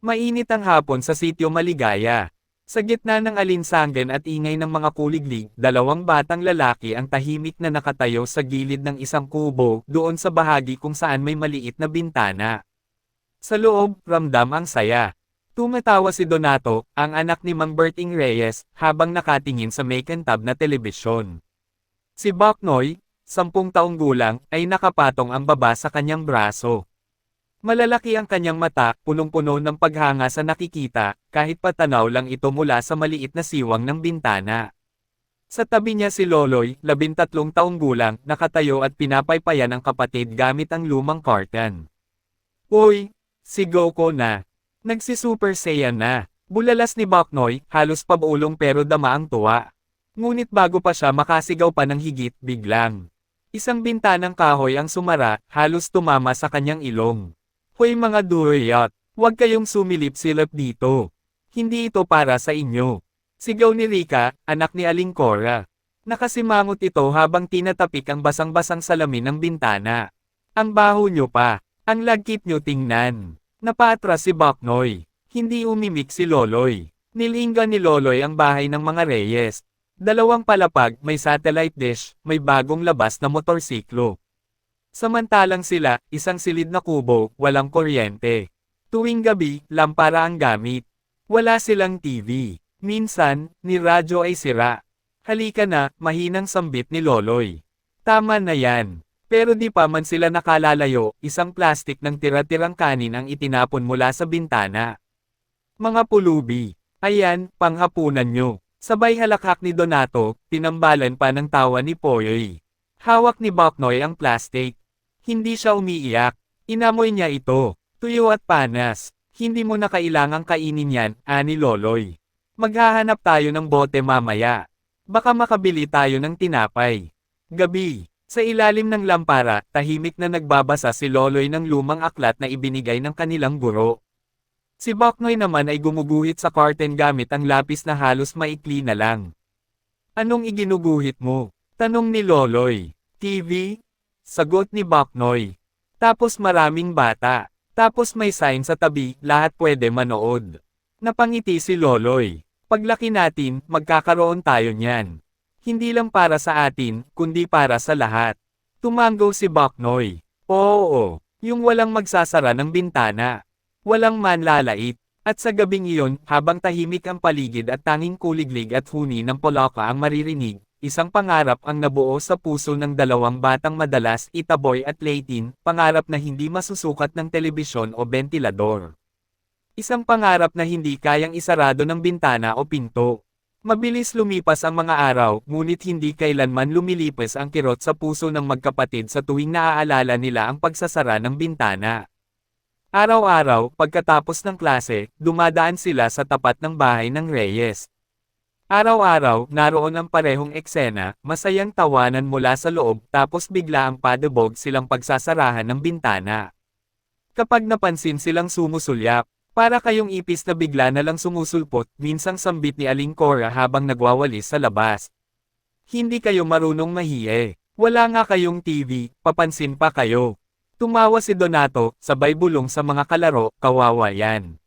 Mainit ang hapon sa sitio Maligaya. Sa gitna ng alinsangan at ingay ng mga kuliglig, dalawang batang lalaki ang tahimik na nakatayo sa gilid ng isang kubo, doon sa bahagi kung saan may maliit na bintana. Sa loob, ramdam ang saya. Tumatawa si Donato, ang anak ni Mang Berting Reyes, habang nakatingin sa may kantab na telebisyon. Si Baknoy, sampung taong gulang, ay nakapatong ang baba sa kanyang braso. Malalaki ang kanyang mata, punong-puno ng paghanga sa nakikita, kahit patanaw lang ito mula sa maliit na siwang ng bintana. Sa tabi niya si Loloy, labintatlong taong gulang, nakatayo at pinapaypayan ang kapatid gamit ang lumang kartan. Uy, si Goku na. Nagsi-Super Saiyan na. Bulalas ni Baknoy, halos pabulong pero dama ang tuwa. Ngunit bago pa siya makasigaw pa ng higit, biglang. Isang bintanang kahoy ang sumara, halos tumama sa kanyang ilong. Hoy mga duriyat, huwag kayong sumilip-silip dito. Hindi ito para sa inyo. Sigaw ni Rika, anak ni Aling Cora. Nakasimangot ito habang tinatapik ang basang-basang salamin ng bintana. Ang baho nyo pa, ang lagkit nyo tingnan. Napaatras si Baknoy. Hindi umimik si Loloy. Nilingga ni Loloy ang bahay ng mga Reyes. Dalawang palapag, may satellite dish, may bagong labas na motorsiklo. Samantalang sila, isang silid na kubo, walang kuryente. Tuwing gabi, lampara ang gamit. Wala silang TV. Minsan, ni radyo ay sira. Halika na, mahinang sambit ni Loloy. Tama na yan. Pero di pa man sila nakalalayo, isang plastik ng tira-tirang kanin ang itinapon mula sa bintana. Mga pulubi. Ayan, panghapunan nyo. Sabay halakhak ni Donato, tinambalan pa ng tawa ni Poyoy. Hawak ni Baknoy ang plastic. Hindi siya umiiyak. Inamoy niya ito. Tuyo at panas. Hindi mo na kailangang kainin yan, ani Loloy. Maghahanap tayo ng bote mamaya. Baka makabili tayo ng tinapay. Gabi. Sa ilalim ng lampara, tahimik na nagbabasa si Loloy ng lumang aklat na ibinigay ng kanilang guro. Si Baknoy naman ay gumuguhit sa curtain gamit ang lapis na halos maikli na lang. Anong iginuguhit mo? Tanong ni Loloy. TV? Sagot ni Baknoy. Tapos maraming bata. Tapos may sign sa tabi, lahat pwede manood. Napangiti si Loloy. Paglaki natin, magkakaroon tayo niyan. Hindi lang para sa atin, kundi para sa lahat. Tumango si Baknoy. Oo, yung walang magsasara ng bintana. Walang manlalait. At sa gabing iyon, habang tahimik ang paligid at tanging kuliglig at huni ng polaka ang maririnig, isang pangarap ang nabuo sa puso ng dalawang batang madalas itaboy at Leighton, pangarap na hindi masusukat ng telebisyon o bentilador. Isang pangarap na hindi kayang isarado ng bintana o pinto. Mabilis lumipas ang mga araw, ngunit hindi kailanman lumilipas ang kirot sa puso ng magkapatid sa tuwing naaalala nila ang pagsasara ng bintana. Araw-araw, pagkatapos ng klase, dumadaan sila sa tapat ng bahay ng Reyes. Araw-araw, naroon ang parehong eksena, masayang tawanan mula sa loob, tapos bigla ang padabog silang pagsasarahan ng bintana. Kapag napansin silang sumusulyap, para kayong ipis na bigla na lang sumusulpot, minsang sambit ni Aling Cora habang nagwawalis sa labas. Hindi kayo marunong mahiye. Wala nga kayong TV, papansin pa kayo. Tumawa si Donato, sabay bulong sa mga kalaro, kawawa yan.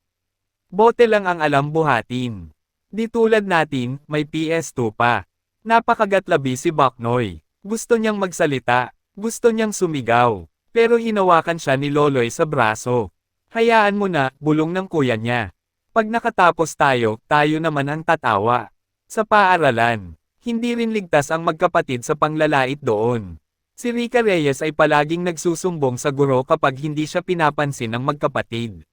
Bote lang ang alam buhatin. Di tulad natin, may PS2 pa. Napakagatlabi si Baknoy. Gusto niyang magsalita. Gusto niyang sumigaw. Pero hinawakan siya ni Loloy sa braso. Hayaan mo na, bulong ng kuya niya. Pag nakatapos tayo, tayo naman ang tatawa. Sa paaralan, hindi rin ligtas ang magkapatid sa panglalait doon. Si Rica Reyes ay palaging nagsusumbong sa guro kapag hindi siya pinapansin ng magkapatid.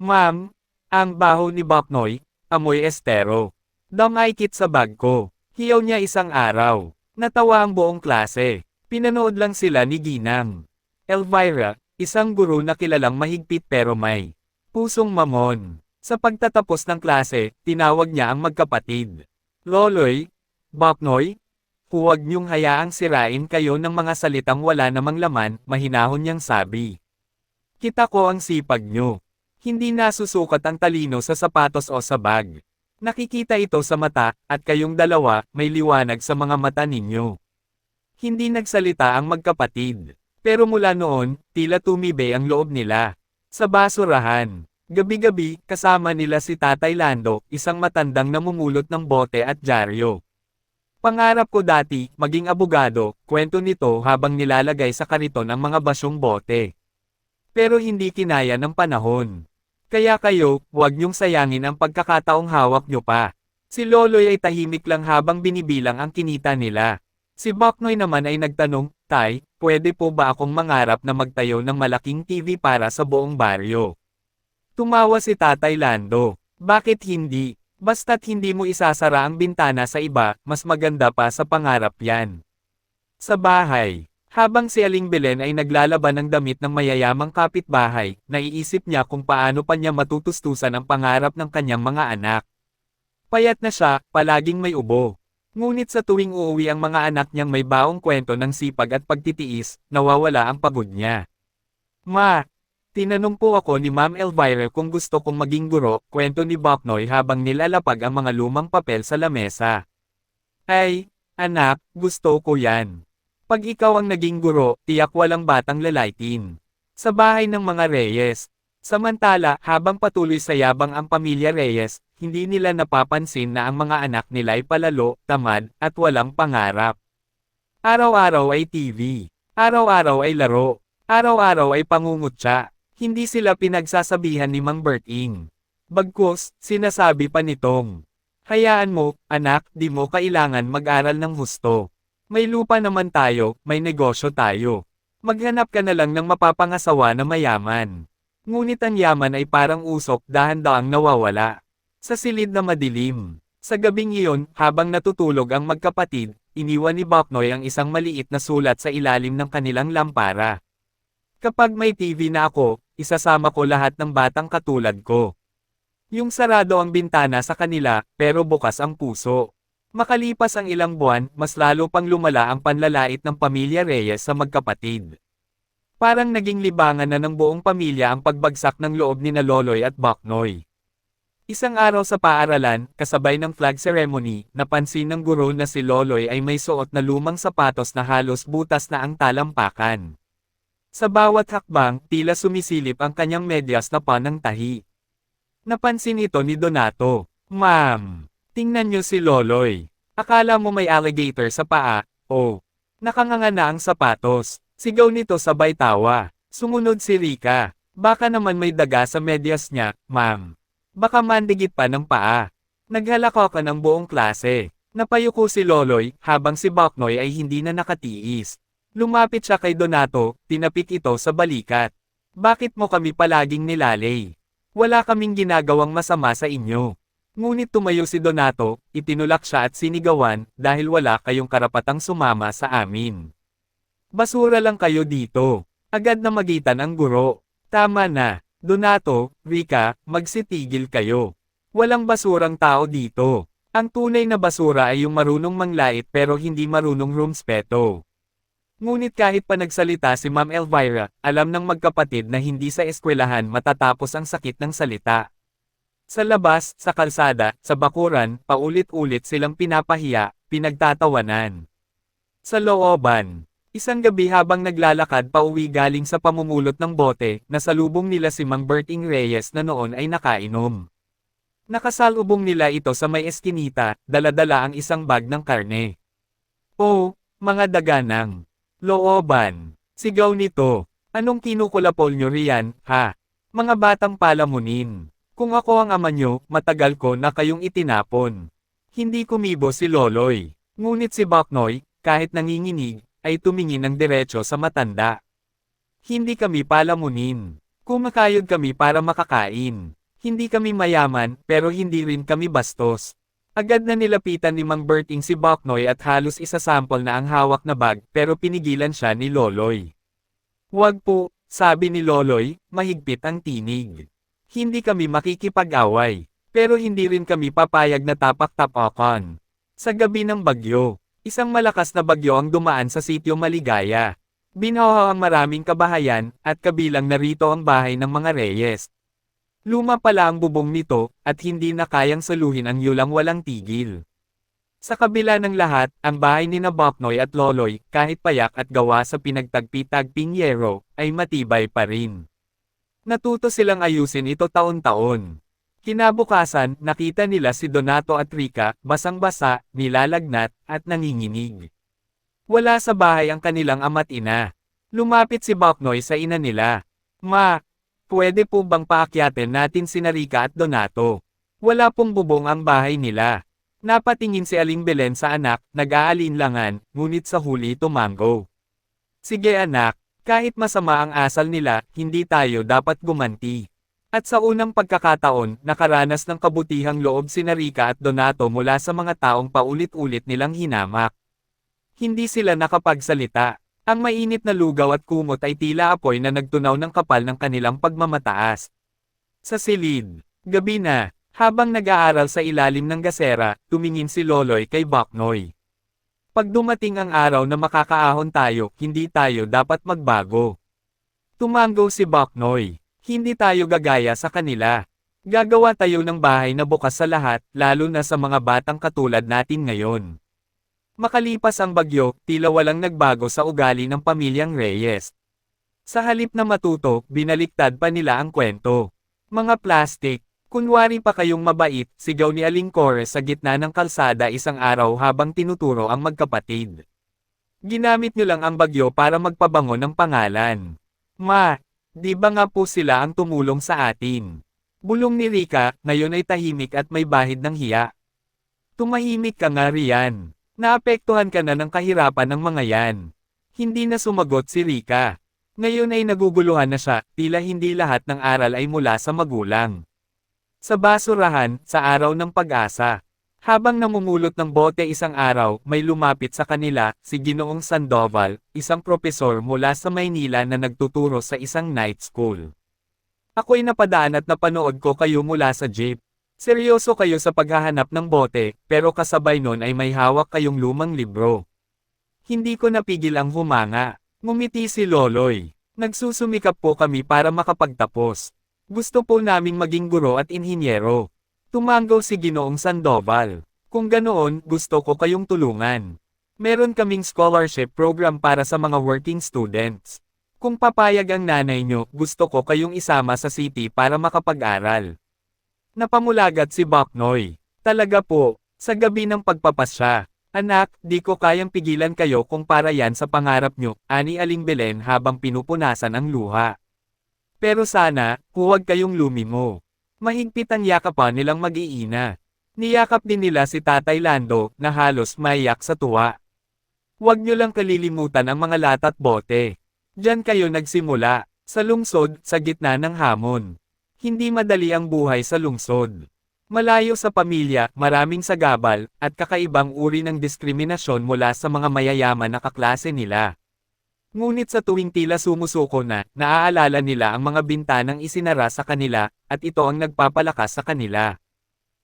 Ma'am, ang baho ni Baknoy, amoy estero. Damaykit sa bag ko. Hiyaw niya isang araw. Natawa ang buong klase. Pinanood lang sila ni Ginang. Elvira, isang guro na kilalang mahigpit pero may pusong mamon. Sa pagtatapos ng klase, tinawag niya ang magkapatid. Loloy, Baknoy, huwag niyong hayaang sirain kayo ng mga salitang wala namang laman, mahinahon niyang sabi. Kita ko ang sipag niyo. Hindi nasusukat ang talino sa sapatos o sa bag. Nakikita ito sa mata, at kayong dalawa, may liwanag sa mga mata ninyo. Hindi nagsalita ang magkapatid. Pero mula noon, tila tumibe ang loob nila. Sa basurahan, Gabi-gabi, kasama nila si Tatay Lando, isang matandang namumulot ng bote at dyaryo. Pangarap ko dati, maging abogado, kwento nito habang nilalagay sa kariton ang mga basyong bote. Pero hindi kinaya ng panahon. Kaya kayo, huwag niyong sayangin ang pagkakataong hawak niyo pa. Si Loloy ay tahimik lang habang binibilang ang kinita nila. Si Baknoy naman ay nagtanong, Tay, pwede po ba akong mangarap na magtayo ng malaking TV para sa buong baryo? Tumawa si Tatay Lando. Bakit hindi? Basta't hindi mo isasara ang bintana sa iba, mas maganda pa sa pangarap yan. Sa bahay, habang si Aling Belen ay naglalaban ng damit ng mayayamang kapitbahay, naiisip niya kung paano pa niya matutustusan ang pangarap ng kanyang mga anak. Payat na siya, palaging may ubo. Ngunit sa tuwing uuwi ang mga anak niyang may baong kwento ng sipag at pagtitiis, nawawala ang pagod niya. Ma, tinanong po ako ni Ma'am Elvira kung gusto kong maging guro, kwento ni Boknoy habang nilalapag ang mga lumang papel sa lamesa. Ay, anak, gusto ko yan. Pag ikaw ang naging guro, tiyak walang batang lalaitin. Sa bahay ng mga Reyes. Samantala, habang patuloy sa yabang ang pamilya Reyes, hindi nila napapansin na ang mga anak nila ay palalo, tamad, at walang pangarap. Araw-araw ay TV. Araw-araw ay laro. Araw-araw ay pangungutya. Hindi sila pinagsasabihan ni Mang Berting. Bagkus, sinasabi pa nitong, Hayaan mo, anak, di mo kailangan mag-aral ng husto. May lupa naman tayo, may negosyo tayo. Maghanap ka na lang ng mapapangasawa na mayaman. Ngunit ang yaman ay parang usok dahan-daang nawawala. Sa silid na madilim. Sa gabing iyon, habang natutulog ang magkapatid, iniwan ni Baknoy ang isang maliit na sulat sa ilalim ng kanilang lampara. Kapag may TV na ako, isasama ko lahat ng batang katulad ko. Yung sarado ang bintana sa kanila, pero bukas ang puso. Makalipas ang ilang buwan, mas lalo pang lumala ang panlalait ng pamilya Reyes sa magkapatid. Parang naging libangan na ng buong pamilya ang pagbagsak ng loob ni na Loloy at Baknoy. Isang araw sa paaralan, kasabay ng flag ceremony, napansin ng guro na si Loloy ay may suot na lumang sapatos na halos butas na ang talampakan. Sa bawat hakbang, tila sumisilip ang kanyang medyas na panang tahi. Napansin ito ni Donato. Ma'am, tingnan niyo si Loloy. Akala mo may alligator sa paa, oh. Nakanganga na ang sapatos. Sigaw nito sabay tawa. Sumunod si Rika. Baka naman may daga sa medyas niya, ma'am. Baka mandigit pa ng paa. Naghalako ka ng buong klase. Napayuko si Loloy, habang si Baknoy ay hindi na nakatiis. Lumapit siya kay Donato, tinapik ito sa balikat. Bakit mo kami palaging nilalay? Wala kaming ginagawang masama sa inyo. Ngunit tumayo si Donato, itinulak siya at sinigawan, dahil wala kayong karapatang sumama sa amin. Basura lang kayo dito. Agad na magitan ang guro. Tama na. Donato, Rika, magsitigil kayo. Walang basurang tao dito. Ang tunay na basura ay yung marunong manglait pero hindi marunong rumspeto. Ngunit kahit pa nagsalita si Ma'am Elvira, alam ng magkapatid na hindi sa eskwelahan matatapos ang sakit ng salita. Sa labas, sa kalsada, sa bakuran, paulit-ulit silang pinapahiya, pinagtatawanan. Sa looban, isang gabi habang naglalakad pauwi galing sa pamumulot ng bote, nasalubong nila si Mang Berting Reyes na noon ay nakainom. Nakasalubong nila ito sa may eskinita, daladala ang isang bag ng karne. Oh, mga daganang. Looban. Sigaw nito. Anong kinukulapol nyo riyan, ha? Mga batang palamunin. Kung ako ang ama nyo, matagal ko na kayong itinapon. Hindi kumibo si Loloy. Ngunit si Baknoy, kahit nanginginig, ay tumingin ng diretso sa matanda. Hindi kami palamunin. Kumakayod kami para makakain. Hindi kami mayaman, pero hindi rin kami bastos. Agad na nilapitan ni Mang Berting si Baknoy at halos isasample na ang hawak na bag pero pinigilan siya ni Loloy. Huwag po, sabi ni Loloy, mahigpit ang tinig. Hindi kami makikipag-away, pero hindi rin kami papayag na tapak-tapakan. Sa gabi ng bagyo, isang malakas na bagyo ang dumaan sa sitio Maligaya. Binaho ang maraming kabahayan, at kabilang narito ang bahay ng mga Reyes, Luma pala ang bubong nito, at hindi na kayang saluhin ang yulang walang tigil. Sa kabila ng lahat, ang bahay ni na Baknoy at Loloy, kahit payak at gawa sa pinagtagpi-tagping ay matibay pa rin. Natuto silang ayusin ito taon-taon. Kinabukasan, nakita nila si Donato at Rika, basang-basa, nilalagnat, at nanginginig. Wala sa bahay ang kanilang ama't ina. Lumapit si Baknoy sa ina nila. Ma, pwede po bang paakyatin natin si Rika at Donato? Wala pong bubong ang bahay nila. Napatingin si Aling Belen sa anak, nag-aalinlangan, ngunit sa huli tumango. Sige anak, kahit masama ang asal nila, hindi tayo dapat gumanti. At sa unang pagkakataon, nakaranas ng kabutihang loob si Narika at Donato mula sa mga taong paulit-ulit nilang hinamak. Hindi sila nakapagsalita. Ang mainit na lugaw at kumot ay tila apoy na nagtunaw ng kapal ng kanilang pagmamataas. Sa silid, gabi na, habang nag-aaral sa ilalim ng gasera, tumingin si Loloy kay Baknoy. Pag dumating ang araw na makakaahon tayo, hindi tayo dapat magbago. Tumango si Baknoy. Hindi tayo gagaya sa kanila. Gagawa tayo ng bahay na bukas sa lahat, lalo na sa mga batang katulad natin ngayon. Makalipas ang bagyo, tila walang nagbago sa ugali ng pamilyang Reyes. Sa halip na matuto, binaliktad pa nila ang kwento. Mga plastic, kunwari pa kayong mabait, sigaw ni Aling Cores sa gitna ng kalsada isang araw habang tinuturo ang magkapatid. Ginamit nyo lang ang bagyo para magpabango ng pangalan. Ma, Di ba nga po sila ang tumulong sa atin? Bulong ni Rika, ngayon ay tahimik at may bahid ng hiya. Tumahimik ka nga riyan. Naapektuhan ka na ng kahirapan ng mga yan. Hindi na sumagot si Rika. Ngayon ay naguguluhan na siya, tila hindi lahat ng aral ay mula sa magulang. Sa basurahan, sa araw ng pag-asa, habang namumulot ng bote isang araw, may lumapit sa kanila, si Ginoong Sandoval, isang propesor mula sa Maynila na nagtuturo sa isang night school. Ako'y napadaan at napanood ko kayo mula sa jeep. Seryoso kayo sa paghahanap ng bote, pero kasabay nun ay may hawak kayong lumang libro. Hindi ko napigil ang humanga. Ngumiti si Loloy. Nagsusumikap po kami para makapagtapos. Gusto po naming maging guro at inhinyero. Tumango si Ginoong Sandoval. Kung ganoon, gusto ko kayong tulungan. Meron kaming scholarship program para sa mga working students. Kung papayag ang nanay nyo, gusto ko kayong isama sa city para makapag-aral. Napamulagat si Baknoy. Talaga po, sa gabi ng pagpapasya. Anak, di ko kayang pigilan kayo kung para yan sa pangarap nyo, ani Aling Belen habang pinupunasan ang luha. Pero sana, huwag kayong lumimo. Mahigpit ang yakapan nilang mag-iina. Niyakap din nila si Tatay Lando, na halos maiyak sa tuwa. Huwag niyo lang kalilimutan ang mga latat bote. Diyan kayo nagsimula, sa lungsod, sa gitna ng hamon. Hindi madali ang buhay sa lungsod. Malayo sa pamilya, maraming sagabal, at kakaibang uri ng diskriminasyon mula sa mga mayayaman na kaklase nila. Ngunit sa tuwing tila sumusuko na, naaalala nila ang mga bintanang isinara sa kanila, at ito ang nagpapalakas sa kanila.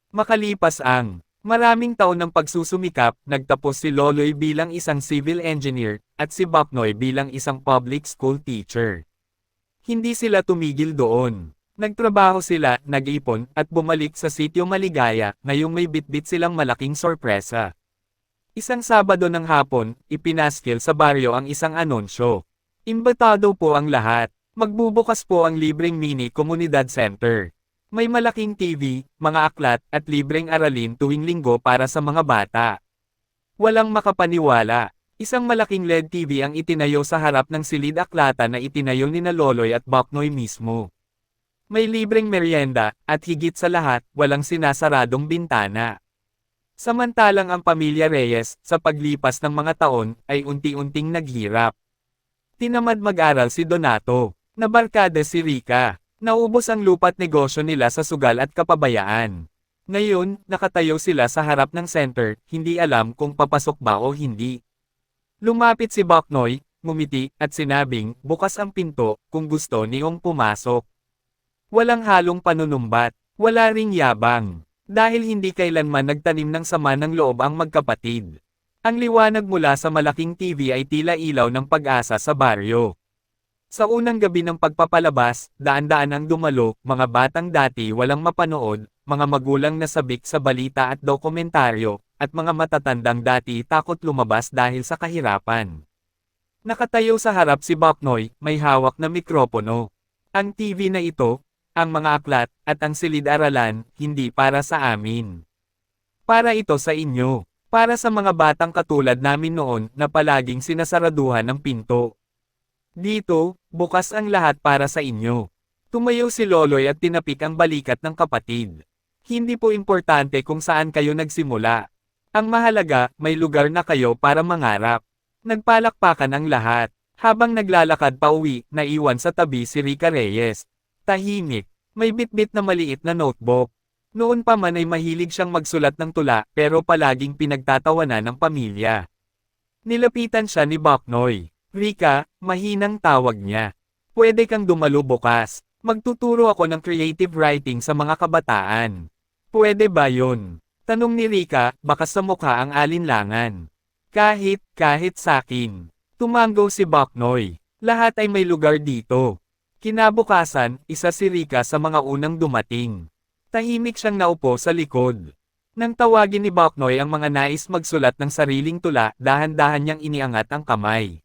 Makalipas ang maraming taon ng pagsusumikap, nagtapos si Loloy bilang isang civil engineer, at si Baknoy bilang isang public school teacher. Hindi sila tumigil doon. Nagtrabaho sila, nag-ipon, at bumalik sa sitio Maligaya, ngayong may bitbit silang malaking sorpresa. Isang Sabado ng hapon, ipinaskil sa baryo ang isang anunsyo. Imbatado po ang lahat. Magbubukas po ang libreng mini komunidad center. May malaking TV, mga aklat, at libreng aralin tuwing linggo para sa mga bata. Walang makapaniwala. Isang malaking LED TV ang itinayo sa harap ng silid aklata na itinayo ni Loloy at Baknoy mismo. May libreng merienda, at higit sa lahat, walang sinasaradong bintana. Samantalang ang pamilya Reyes, sa paglipas ng mga taon, ay unti-unting naghirap. Tinamad mag-aral si Donato. Nabarkada si Rika. Naubos ang lupa't negosyo nila sa sugal at kapabayaan. Ngayon, nakatayo sila sa harap ng center, hindi alam kung papasok ba o hindi. Lumapit si Baknoy, ngumiti, at sinabing, bukas ang pinto, kung gusto niyong pumasok. Walang halong panunumbat, wala ring yabang. Dahil hindi kailanman nagtanim ng sama ng loob ang magkapatid. Ang liwanag mula sa malaking TV ay tila ilaw ng pag-asa sa baryo. Sa unang gabi ng pagpapalabas, daan-daan ang dumalo, mga batang dati walang mapanood, mga magulang na sabik sa balita at dokumentaryo, at mga matatandang dati takot lumabas dahil sa kahirapan. Nakatayo sa harap si Baknoy, may hawak na mikropono. Ang TV na ito, ang mga aklat, at ang silid-aralan, hindi para sa amin. Para ito sa inyo. Para sa mga batang katulad namin noon na palaging sinasaraduhan ng pinto. Dito, bukas ang lahat para sa inyo. Tumayo si Loloy at tinapik ang balikat ng kapatid. Hindi po importante kung saan kayo nagsimula. Ang mahalaga, may lugar na kayo para mangarap. Nagpalakpakan ang lahat. Habang naglalakad pa uwi, naiwan sa tabi si Rica Reyes. Tahimik. May bitbit na maliit na notebook. Noon pa man ay mahilig siyang magsulat ng tula pero palaging pinagtatawanan ng pamilya. Nilapitan siya ni Baknoy. Rika, mahinang tawag niya. Pwede kang dumalo bukas. Magtuturo ako ng creative writing sa mga kabataan. Pwede ba yun? Tanong ni Rika, baka sa mukha ang alinlangan. Kahit, kahit sakin. Tumango si Baknoy. Lahat ay may lugar dito. Kinabukasan, isa si Rika sa mga unang dumating. Tahimik siyang naupo sa likod. Nang tawagin ni Baknoy ang mga nais magsulat ng sariling tula, dahan-dahan niyang iniangat ang kamay.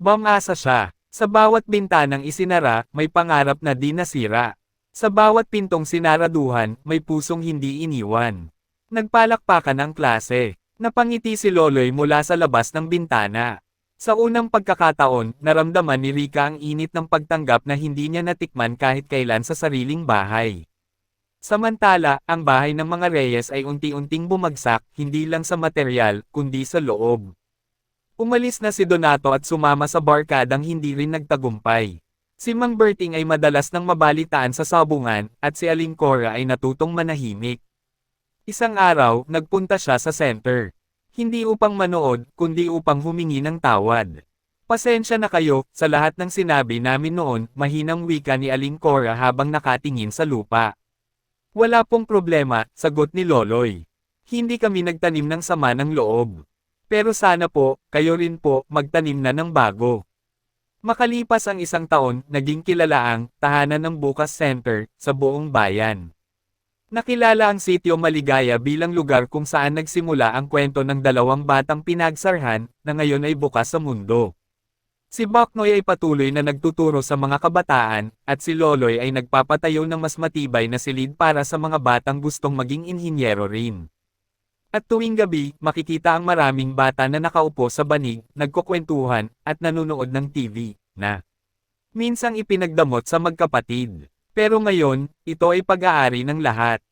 Bamasa siya. Sa bawat bintanang isinara, may pangarap na di nasira. Sa bawat pintong sinaraduhan, may pusong hindi iniwan. Nagpalakpakan ang klase. Napangiti si Loloy mula sa labas ng bintana. Sa unang pagkakataon, naramdaman ni Rika ang init ng pagtanggap na hindi niya natikman kahit kailan sa sariling bahay. Samantala, ang bahay ng mga Reyes ay unti-unting bumagsak, hindi lang sa material, kundi sa loob. Umalis na si Donato at sumama sa barkadang hindi rin nagtagumpay. Si Mang Berting ay madalas nang mabalitaan sa sabungan, at si Aling Cora ay natutong manahimik. Isang araw, nagpunta siya sa center. Hindi upang manood, kundi upang humingi ng tawad. Pasensya na kayo, sa lahat ng sinabi namin noon, mahinang wika ni Aling Cora habang nakatingin sa lupa. Wala pong problema, sagot ni Loloy. Hindi kami nagtanim ng sama ng loob. Pero sana po, kayo rin po, magtanim na ng bago. Makalipas ang isang taon, naging kilala ang Tahanan ng Bukas Center sa buong bayan. Nakilala ang sitio Maligaya bilang lugar kung saan nagsimula ang kwento ng dalawang batang pinagsarhan na ngayon ay bukas sa mundo. Si Baknoy ay patuloy na nagtuturo sa mga kabataan, at si Loloy ay nagpapatayo ng mas matibay na silid para sa mga batang gustong maging inhinyero rin. At tuwing gabi, makikita ang maraming bata na nakaupo sa banig, nagkukwentuhan, at nanonood ng TV, na minsang ipinagdamot sa magkapatid. Pero ngayon, ito ay pag-aari ng lahat.